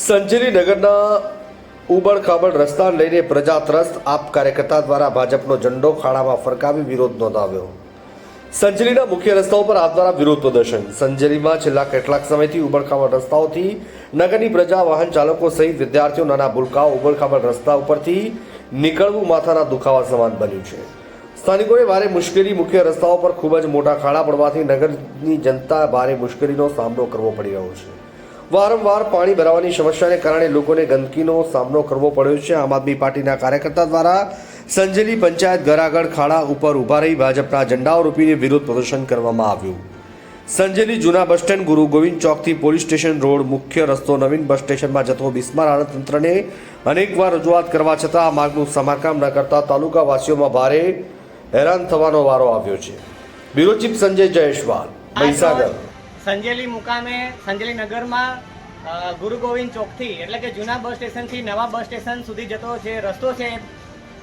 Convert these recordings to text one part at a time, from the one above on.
સંજેલી નગરના ઉબડખાબડ રસ્તા લઈને પ્રજા ત્રસ્ત આપ કાર્યકર્તા દ્વારા ભાજપનો ઝંડો ખાડામાં ફરકાવી વિરોધ નોંધાવ્યો. સંજરીના મુખ્ય રસ્તાઓ પર આપ દ્વારા વિરોધ પ્રદર્શન. સંજરીમાં છેલ્લા કેટલાક સમયથી ઉબડખાબડ રસ્તાઓથી નગરની પ્રજા વાહન ચાલકો સહિત વિદ્યાર્થીઓ નાના ભૂલકાઓ ઉબડખાબડ રસ્તા ઉપરથી નીકળવું માથાના દુખાવા સમાન બન્યું છે. સ્થાનિકોએ ભારે મુશ્કેલી મુખ્ય રસ્તાઓ પર ખૂબ જ મોટા ખાડા પડવાથી નગરની જનતા ભારે મુશ્કેલીનો સામનો કરવો પડી રહ્યો છે. વારંવાર પાણી ભરાવાની સમસ્યાને કારણે લોકોને ગંદકીનો સામનો કરવો પડ્યો છે. આમ આદમી પાર્ટીના કાર્યકર્તા દ્વારા સંજેલી પંચાયત ઘરાગળ ખાડા ઉપર ઊભા રહી ભાજપના ઝંડાઓ રૂપીને વિરોધ પ્રદર્શન કરવામાં આવ્યું. સંજેલી જૂના બસ સ્ટેન્ડ ગુરુ ગોવિંદ ચોકથી પોલીસ સ્ટેશન રોડ મુખ્ય રસ્તો નવીન બસ સ્ટેશનમાં જતો બિસ્માર આણંદ તંત્રને અનેકવાર રજૂઆત કરવા છતાં આ માર્ગનું સમારકામ ન કરતા તાલુકાવાસીઓમાં ભારે હેરાન થવાનો વારો આવ્યો છે. Bureau chief Sanjay Jayeshwal Mahisagar. Sanjeli મુકામે, સંજેલી નગરમાં ગુરુ ગોવિંદ ચોકથી, એટલે કે જૂના બસ સ્ટેશનથી નવા બસ સ્ટેશન સુધી જતો જે રસ્તો છે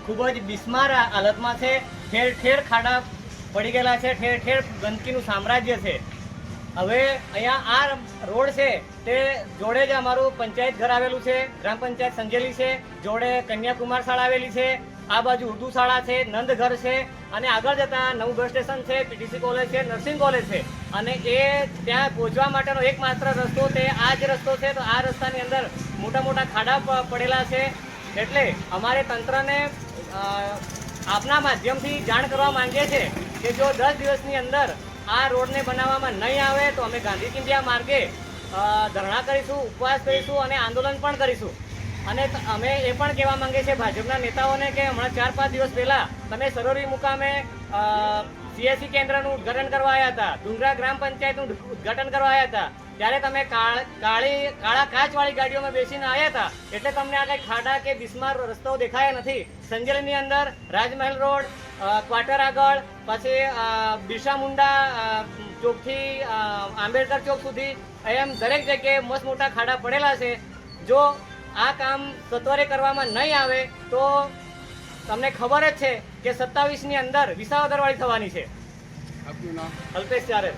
ખૂબ જ બિસ્માર હાલતમાં છે. ઠેર ઠેર ખાડા પડી ગયેલા છે, ઠેર ઠેર ગંદકીનું સામ્રાજ્ય છે. હવે અહીંયા આ રોડ છે, તે જોડે જ અમારું પંચાયત ઘર આવેલું છે, ગ્રામ પંચાયત સંજેલી છે, જોડે કન્યાકુમાર શાળા આવેલી છે આ બાજુ ઉર્દુ શાળા છે, નંદઘર છે અને આગળ જતા નવું બસ સ્ટેશન છે, પીટીસી કોલેજ છે, નર્સિંગ કોલેજ છે. અને એ ત્યાં પહોંચવા માટેનો એકમાત્ર રસ્તો તે આ જ રસ્તો છે. તો આ રસ્તાની અંદર મોટા મોટા ખાડા પડેલા છે. એટલે અમારે તંત્રને આપના માધ્યમથી જાણ કરવા માંગીએ છીએ કે જો દસ દિવસની અંદર આ રોડને બનાવવામાં નહીં આવે તો અમે ગાંધી ચિંધ્યા માર્ગે ધરણા કરીશું, ઉપવાસ કરીશું અને આંદોલન પણ કરીશું. અને અમે એ પણ કહેવા માંગીએ છીએ ભાજપના નેતાઓને કે હમણાં ચાર પાંચ દિવસ પહેલા તમે સરોરી મુકામે સીએસસી કેન્દ્રનું ઉદ્ઘાટન કરવા આવ્યા હતા, ડુંગરા ગ્રામ પંચાયતનું ઉદ્ઘાટન કરવા આવ્યા હતા, ત્યારે તમે કાળ- કાળી કાચવાળી ગાડીઓમાં બેસીને આવ્યા હતા, એટલે તમને આ કંઈ ખાડા કે બિસ્માર રસ્તાઓ દેખાયા નથી. સંજેલીની અંદર રાજમહેલ રોડ ક્વાર્ટર આગળ, પછી બિરસા મુંડા ચોકથી આંબેડકર ચોક સુધી, એમ દરેક જગ્યાએ મસ્ત મોટા ખાડા પડેલા છે. જો આ કામ સત્વરે કરવામાં નહીં આવે તો તમને ખબર જ છે કે સત્તાવીસની અંદર વિસાવદરવાળી થવાની છે. આપનું નામ? અલ્પેશ ચારે.